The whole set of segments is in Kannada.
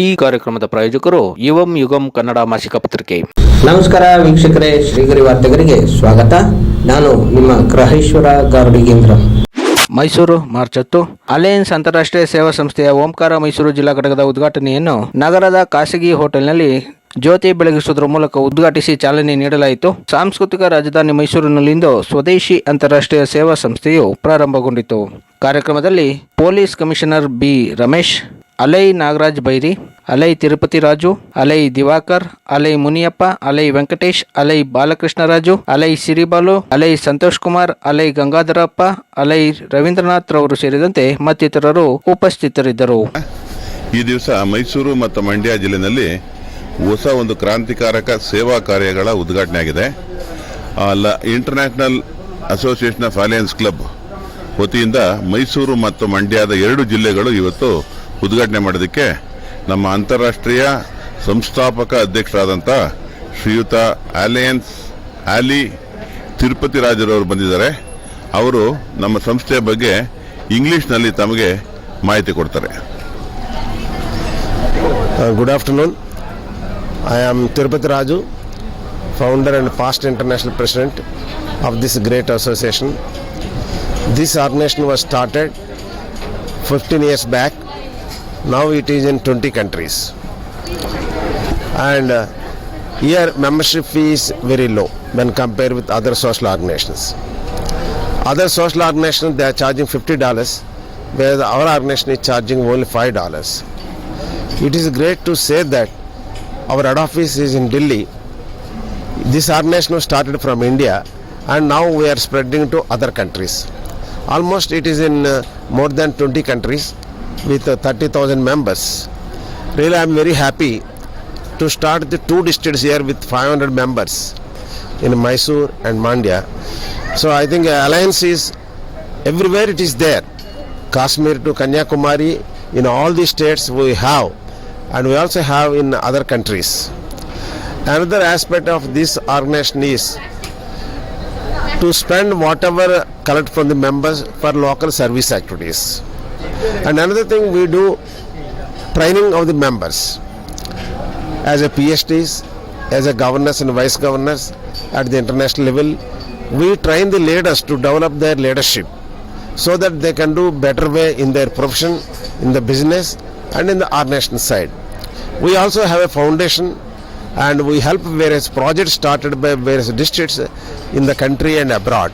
ಈ ಕಾರ್ಯಕ್ರಮದ ಪ್ರಾಯೋಜಕರು ಯುವಂ ಯುಗಂ ಕನ್ನಡ ಮಾಸಿಕ ಪತ್ರಿಕೆ. ನಮಸ್ಕಾರ ವೀಕ್ಷಕರೇ ಶ್ರೀಗರಿ ವಾರ್ತೆಗರಿಗೆ ಸ್ವಾಗತ. ನಾನು ನಿಮ್ಮ ಗ್ರಹೇಶ್ವರ ಗಾರ್ಡಿಗೇಂದ್ರ ಮೈಸೂರು ಮಾರ್ಚ್ ಹತ್ತು. ಅಲಯನ್ಸ್ ಅಂತಾರಾಷ್ಟ್ರೀಯ ಸೇವಾ ಸಂಸ್ಥೆಯ ಓಂಕಾರ ಮೈಸೂರು ಜಿಲ್ಲಾ ಘಟಕದ ಉದ್ಘಾಟನೆಯನ್ನು ನಗರದ ಖಾಸಗಿ ಹೋಟೆಲ್ನಲ್ಲಿ ಜ್ಯೋತಿ ಬೆಳಗಿಸುವುದರ ಮೂಲಕ ಉದ್ಘಾಟಿಸಿ ಚಾಲನೆ ನೀಡಲಾಯಿತು. ಸಾಂಸ್ಕೃತಿಕ ರಾಜಧಾನಿ ಮೈಸೂರಿನಲ್ಲಿಂದು ಸ್ವದೇಶಿ ಅಂತಾರಾಷ್ಟ್ರೀಯ ಸೇವಾ ಸಂಸ್ಥೆಯು ಪ್ರಾರಂಭಗೊಂಡಿತು. ಕಾರ್ಯಕ್ರಮದಲ್ಲಿ police commissioner B Ramesh ಅಲೈ Nagaraj ಬೈರಿ, ಅಲೈ ತಿರುಪತಿ ರಾಜು, ಅಲೈ ದಿವಾಕರ್, ಅಲೈ ಮುನಿಯಪ್ಪ, ಅಲೈ ವೆಂಕಟೇಶ್, ಅಲೈ ಬಾಲಕೃಷ್ಣರಾಜು ಅಲೈ ಸಿರಿಬಾಲು, ಅಲೈ ಸಂತೋಷ್ ಕುಮಾರ್, ಅಲೈ ಗಂಗಾಧರಪ್ಪ, ಅಲೈ ರವೀಂದ್ರನಾಥ್ ರವರು ಸೇರಿದಂತೆ ಮತ್ತಿತರರು ಉಪಸ್ಥಿತರಿದ್ದರು. ಈ ದಿವಸ ಮೈಸೂರು ಮತ್ತು ಮಂಡ್ಯ ಜಿಲ್ಲೆಯಲ್ಲಿ ಹೊಸ ಒಂದು ಕ್ರಾಂತಿಕಾರಕ ಸೇವಾ ಕಾರ್ಯಗಳ ಉದ್ಘಾಟನೆ ಆಗಿದೆ. ಅಲ್ಲ International Association of Alliance Club ವತಿಯಿಂದ ಮೈಸೂರು ಮತ್ತು ಮಂಡ್ಯದ ಎರಡು ಜಿಲ್ಲೆಗಳು ಇವತ್ತು ಉದ್ಘಾಟನೆ ಮಾಡೋದಕ್ಕೆ ನಮ್ಮ ಅಂತಾರಾಷ್ಟ್ರೀಯ ಸಂಸ್ಥಾಪಕ ಅಧ್ಯಕ್ಷರಾದಂಥ ಶ್ರೀಯುತ ಆಲಯನ್ಸ್ ಆಲಿ ತಿರುಪತಿ ರಾಜರವರು ಬಂದಿದ್ದಾರೆ. ಅವರು ನಮ್ಮ ಸಂಸ್ಥೆಯ ಬಗ್ಗೆ ಇಂಗ್ಲೀಷ್ನಲ್ಲಿ ತಮಗೆ ಮಾಹಿತಿ ಕೊಡ್ತಾರೆ. Good afternoon I am Tirupati Raju founder and past international president of this great association this organisation was started fifteen years back Now it is in 20 countries. And uh, here membership fee is very low when compared with other social organizations. Other social organizations they are charging $50, whereas our organization is charging only $5. It is great to say that our head office is in Delhi. This organization was started from India and now we are spreading to other countries. Almost it is in uh, more than 20 countries with uh, 30,000 members. Really, I am very happy to start the two districts here with 500 members in Mysore and Mandya. So I think uh, alliance is everywhere it is there. Kashmir to Kanyakumari, in all these states we have, and we also have in other countries. Another aspect of this organization is to spend whatever collected from the members for local service activities. And another thing we do training of the members as a PhDs, as a governors and vice governors at the international level. We train the leaders to develop their leadership so that they can do better way in their profession, in the business and in the our organization side. We also have a foundation and we help various projects started by various districts in the country and abroad.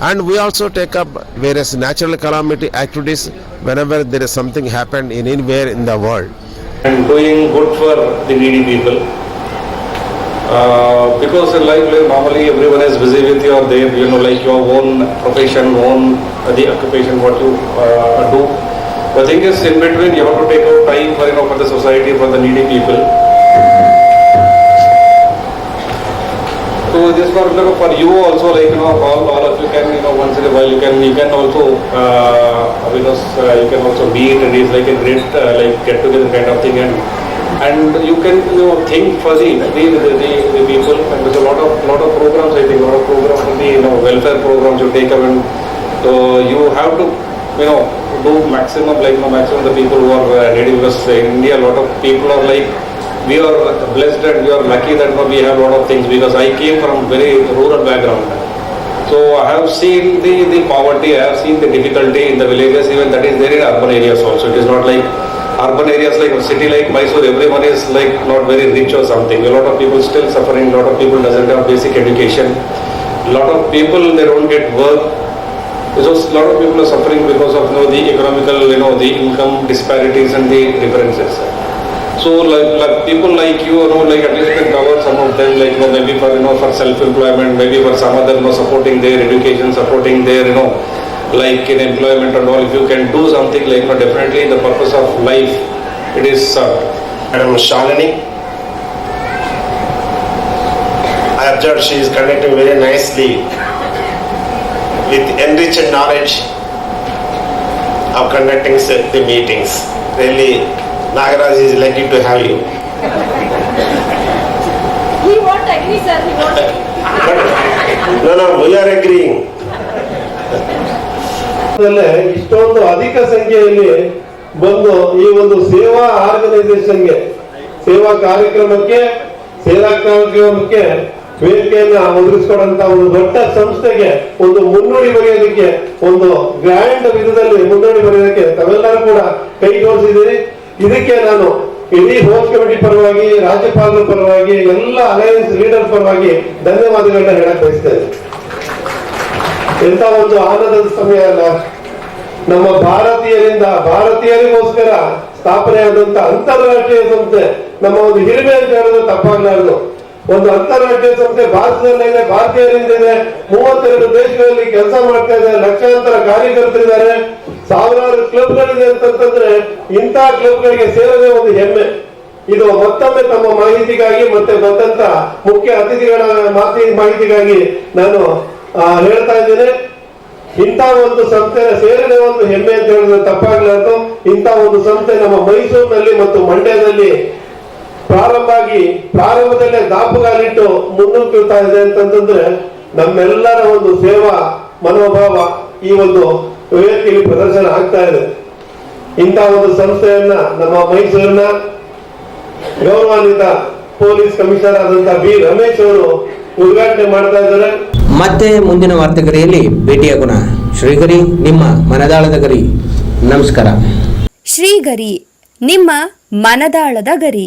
And we also take up various natural calamity activities whenever there is something happened in anywhere in the world. and doing good for the needy people. Uh, because in life, normally everyone is busy with your, they, you know, like your own profession, own uh, the occupation, what you uh, do. The thing is, in between, you have to take out time for, you know, for the society, for the needy people. This for, you know, for you also, like, you know, all, all of you can, you know, once in a while, you can, you can also, uh, because uh, you can also meet and it's like a great, uh, like, get together kind of thing. And and you can you know think for the the, the, the, people and there's a lot of lot of programs I think a lot of programs the you know welfare programs you take up. And so you have to you know do maximum like you know maximum the people who are uh, needy because in India a lot of people are like we are blessed and we are lucky that we have a lot of things because I came from very rural background. So I have seen the, the poverty, I have seen the difficulty in the villages, even that is there in urban areas also. It is not like urban areas like a city like Mysore, everyone is like not very rich or something. A lot of people still suffering, a lot of people doesn't have basic education. A lot of people they don't get work. So a lot of people are suffering because of you know, the economical, you know, the income disparities and the differences. So like, like people like you, know, like at least can cover some of them, like you know, maybe for you know for self-employment, maybe for some other, you know, supporting their education, supporting their, you know, like in employment and all. If you can do something like, you know, definitely the purpose of life, it is served. Madam Shalini. I observed she is conducting very nicely with enriched knowledge of conducting the meetings. Really, Nagaraj is lucky to have you. He won't agree, sir. He won't agree. No, no, we are agreeing. ಅಲ್ಲೇ ಇಷ್ಟೊಂದು ಅಧಿಕ ಸಂಖ್ಯೆಯಲ್ಲಿ ಬಂದು ಈ ಒಂದು ಸೇವಾ ಆರ್ಗನೈಸೇಷನ್ಗೆ ಸೇವಾ ಕಾರ್ಯಕ್ರಮಕ್ಕೆ ಸೇವಾ ಕಾರ್ಯಕ್ರಮಕ್ಕೆ ವೇದಿಕೆಯನ್ನ ಒದಗಿಸ್ಕೊಡಂತ ಒಂದು ದೊಡ್ಡ ಸಂಸ್ಥೆಗೆ ಒಂದು ಮುನ್ನುಡಿ ಬರೆಯೋದಕ್ಕೆ ಒಂದು ಗ್ರ್ಯಾಂಡ್ ವಿಧದಲ್ಲಿ ಮುನ್ನುಡಿ ಬರೆಯೋದಕ್ಕೆ ತಾವೆಲ್ಲರೂ ಕೂಡ ಕೈ ಜೋಡಿಸಿದ್ದೀರಿ ಇದಕ್ಕೆ ನಾನು ಇಡೀ ಹೋಸ್ಟ್ ಕಮಿಟಿ ಪರವಾಗಿ, ರಾಜ್ಯಪಾಲರ ಪರವಾಗಿ, ಎಲ್ಲ ಅಲಯನ್ಸ್ ಲೀಡರ್ ಪರವಾಗಿ ಧನ್ಯವಾದಗಳನ್ನ ಹೇಳಕ್ ಬಯಸ್ತೇನೆ ಎಂತ ಒಂದು ಆನಂದದ ಸಮಯ ಅಲ್ಲ. ನಮ್ಮ ಭಾರತೀಯರಿಂದ, ಭಾರತೀಯರಿಗೋಸ್ಕರ ಸ್ಥಾಪನೆ ಆದಂತ ಅಂತಾರಾಷ್ಟ್ರೀಯ ಸಂಸ್ಥೆ, ನಮ್ಮ ಒಂದು ಹಿರಿಮೆ ಅಂತ ಹೇಳೋದು ತಪ್ಪಾಗ್ಲಾರ್ದು. ಒಂದು ಅಂತಾರಾಷ್ಟ್ರೀಯ ಸಂಸ್ಥೆ ಭಾರತದಲ್ಲಿ ಇದೆ ಭಾರತೀಯರಿಂದ ಇದೆ ಮೂವತ್ತೆರಡು ದೇಶಗಳಲ್ಲಿ ಕೆಲಸ ಮಾಡ್ತಾ ಇದೆ, ಲಕ್ಷಾಂತರ ಕಾರ್ಯಕರ್ತರಿದ್ದಾರೆ. ಸಾವಿರಾರು ಕ್ಲಬ್ಗಳಿದೆ ಅಂತಂತಂದ್ರೆ ಇಂಥ ಕ್ಲಬ್ಗಳಿಗೆ ಸೇರದೆ ಒಂದು ಹೆಮ್ಮೆ. ಇದು ಮತ್ತೊಮ್ಮೆ ತಮ್ಮ ಮಾಹಿತಿಗಾಗಿ ಮತ್ತೆ ಬಂದಂತ ಮುಖ್ಯ ಅತಿಥಿಗಳ ಮಾತಿ, ಮಾಹಿತಿಗಾಗಿ ನಾನು ಹೇಳ್ತಾ ಇದ್ದೇನೆ. ಇಂಥ ಒಂದು ಸಂಸ್ಥೆ ಸೇರಿದ ಒಂದು ಹೆಮ್ಮೆ ಅಂತ ಹೇಳಿದ್ರೆ ತಪ್ಪಾಗ್ಲಾರ್ದು. ಇಂಥ ಒಂದು ಸಂಸ್ಥೆ ನಮ್ಮ ಮೈಸೂರಿನಲ್ಲಿ ಮತ್ತು ಮಂಡ್ಯದಲ್ಲಿ ಪ್ರಾರಂಭ ಆಗಿ ಪ್ರಾರಂಭದಲ್ಲೇ ದಾಪುಗಾಲಿಟ್ಟು ಮುನ್ನುಗ್ಗುತ್ತಾ ಇದೆ ಅಂತಂದ್ರೆ ನಮ್ಮೆಲ್ಲರ ಒಂದು ಸೇವಾ ಮನೋಭಾವ ಈ ಒಂದು ವೇದಿಕೆಯಲ್ಲಿ ಪ್ರದರ್ಶನ ಆಗ್ತಾ ಇದೆ. ಇಂತಹ ಒಂದು ಸಂಸ್ಥೆಯನ್ನ ನಮ್ಮ ಮೈಸೂರಿನ ಗೌರವಾನ್ವಿತ ಪೊಲೀಸ್ ಕಮಿಷನರ್ ಆದಂತಹ ಬಿ. ರಮೇಶ್ ಅವರು ಉದ್ಘಾಟನೆ ಮಾಡ್ತಾ ಇದ್ದಾರೆ. ಮತ್ತೆ ಮುಂದಿನ ವಾರ್ತೆಗರಿಯಲ್ಲಿ ಭೇಟಿಯಾಗೋಣ. ಶ್ರೀಗರಿ ನಿಮ್ಮ ಮನದಾಳದ ಗರಿ. ನಮಸ್ಕಾರ. ಶ್ರೀಗರಿ ನಿಮ್ಮ ಮನದಾಳದ ಗರಿ.